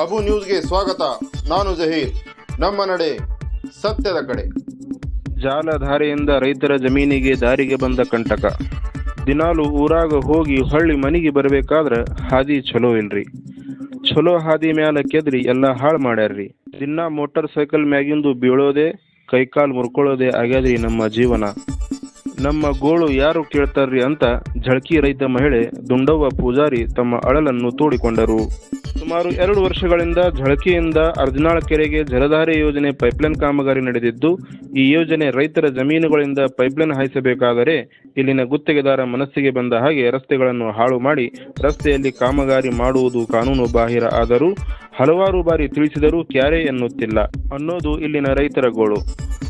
ಅಬು ನ್ಯೂಸ್ಗೆ ಸ್ವಾಗತ. ನಾನು ಜಹೀರ್. ನಮ್ಮ ನಡೆ ಸತ್ಯದ ಕಡೆ. ಜಾಲಧಾರೆಯಿಂದ ರೈತರ ಜಮೀನಿಗೆ ದಾರಿಗೆ ಬಂದ ಕಂಟಕ. ದಿನಾಲು ಊರಾಗ ಹೋಗಿ ಹೊಳ್ಳಿ ಮನೆಗೆ ಬರಬೇಕಾದ್ರೆ ಹಾದಿ ಚಲೋ ಇಲ್ರಿ. ಚಲೋ ಹಾದಿ ಮ್ಯಾಲ ಕೆದ್ರಿ ಎಲ್ಲ ಹಾಳು ಮಾಡ್ಯಾರ್ರಿ. ದಿನ ಮೋಟಾರ್ ಸೈಕಲ್ ಮ್ಯಾಗಿಂದು ಬೀಳೋದೆ, ಕೈಕಾಲು ಮುರ್ಕೊಳ್ಳೋದೆ ಆಗ್ಯಾದ್ರಿ ನಮ್ಮ ಜೀವನ. ನಮ್ಮ ಗೋಳು ಯಾರು ಕೇಳ್ತಾರ್ರಿ ಅಂತ ಝಳಕಿ ರೈತ ಮಹಿಳೆ ದುಂಡವ್ವ ಪೂಜಾರಿ ತಮ್ಮ ಅಳಲನ್ನು ತೋಡಿಕೊಂಡರು. ಸುಮಾರು ಎರಡು ವರ್ಷಗಳಿಂದ ಝಳಕಿಯಿಂದ ಅರ್ಜುನಾಳ ಕೆರೆಗೆ ಜಲಧಾರೆ ಯೋಜನೆ ಪೈಪ್ಲೈನ್ ಕಾಮಗಾರಿ ನಡೆದಿದ್ದು, ಈ ಯೋಜನೆ ರೈತರ ಜಮೀನುಗಳಿಂದ ಪೈಪ್ಲೈನ್ ಹಾಯಿಸಬೇಕಾದರೆ ಇಲ್ಲಿನ ಗುತ್ತಿಗೆದಾರ ಮನಸ್ಸಿಗೆ ಬಂದ ಹಾಗೆ ರಸ್ತೆಗಳನ್ನು ಹಾಳು ಮಾಡಿ ರಸ್ತೆಯಲ್ಲಿ ಕಾಮಗಾರಿ ಮಾಡುವುದು ಕಾನೂನು ಬಾಹಿರ ಆದರೂ ಹಲವಾರು ಬಾರಿ ತಿಳಿಸಿದರೂ ಕ್ಯಾರೆ ಎನ್ನುತ್ತಿಲ್ಲ. ಅನ್ನೋದು ಇಲ್ಲಿನ ರೈತರ ಗೋಳು.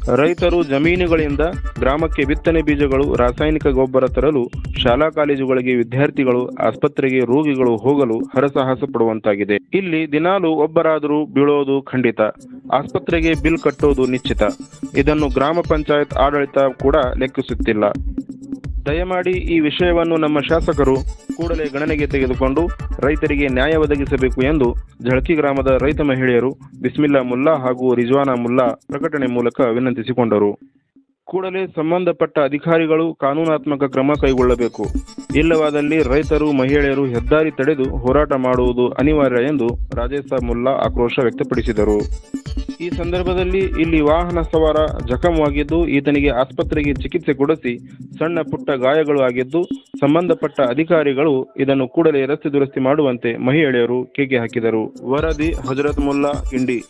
ರೈತರು ಜಮೀನುಗಳಿಂದ ಗ್ರಾಮಕ್ಕೆ ಬಿತ್ತನೆ ಬೀಜಗಳು, ರಾಸಾಯನಿಕ ಗೊಬ್ಬರ ತರಲು ಶಾಲಾ ಕಾಲೇಜುಗಳಿಗೆ ವಿದ್ಯಾರ್ಥಿಗಳು, ಆಸ್ಪತ್ರೆಗೆ ರೋಗಿಗಳು ಹೋಗಲು ಹರಸಾಹಸ ಪಡುವಂತಾಗಿದೆ. ಇಲ್ಲಿ ದಿನಾಲು ಒಬ್ಬರಾದರೂ ಬೀಳೋದು ಖಂಡಿತ. ಆಸ್ಪತ್ರೆಗೆ ಬಿಲ್ ಕಟ್ಟೋದು ನಿಶ್ಚಿತ. ಇದನ್ನು ಗ್ರಾಮ ಪಂಚಾಯತ್ ಆಡಳಿತ ಕೂಡ ಲೆಕ್ಕಿಸುತ್ತಿಲ್ಲ. ದಯಮಾಡಿ ಈ ವಿಷಯವನ್ನು ನಮ್ಮ ಶಾಸಕರು ಕೂಡಲೇ ಗಣನೆಗೆ ತೆಗೆದುಕೊಂಡು ರೈತರಿಗೆ ನ್ಯಾಯ ಒದಗಿಸಬೇಕು ಎಂದು ಝಳಕಿ ಗ್ರಾಮದ ರೈತ ಮಹಿಳೆಯರು ಬಿಸ್ಮಿಲ್ಲಾ ಮುಲ್ಲಾ ಹಾಗೂ ರಿಜ್ವಾನಾ ಮುಲ್ಲಾ ಪ್ರಕಟಣೆ ಮೂಲಕ ವಿನಂತಿಸಿಕೊಂಡರು. ಕೂಡಲೇ ಸಂಬಂಧಪಟ್ಟ ಅಧಿಕಾರಿಗಳು ಕಾನೂನಾತ್ಮಕ ಕ್ರಮ ಕೈಗೊಳ್ಳಬೇಕು. ಇಲ್ಲವಾದಲ್ಲಿ ರೈತರು, ಮಹಿಳೆಯರು ಹೆದ್ದಾರಿ ತಡೆದು ಹೋರಾಟ ಮಾಡುವುದು ಅನಿವಾರ್ಯ ಎಂದು ರಾಜೇಶ ಮುಲ್ಲಾ ಆಕ್ರೋಶ ವ್ಯಕ್ತಪಡಿಸಿದರು. ಈ ಸಂದರ್ಭದಲ್ಲಿ ಇಲ್ಲಿ ವಾಹನ ಸವಾರ ಜಖಮವಾಗಿದ್ದು, ಈತನಿಗೆ ಆಸ್ಪತ್ರೆಗೆ ಚಿಕಿತ್ಸೆ ಕೊಡಿಸಿ ಸಣ್ಣ ಪುಟ್ಟ ಗಾಯಗಳು ಆಗಿದ್ದು, ಸಂಬಂಧಪಟ್ಟ ಅಧಿಕಾರಿಗಳು ಇದನ್ನು ಕೂಡಲೇ ರಸ್ತೆ ದುರಸ್ತಿ ಮಾಡುವಂತೆ ಮಹಿಳೆಯರು ಕೇಕೆ ಹಾಕಿದರು. ವರದಿ, ಹಜರತ್ ಮುಲ್ಲಾ, ಇಂಡಿ.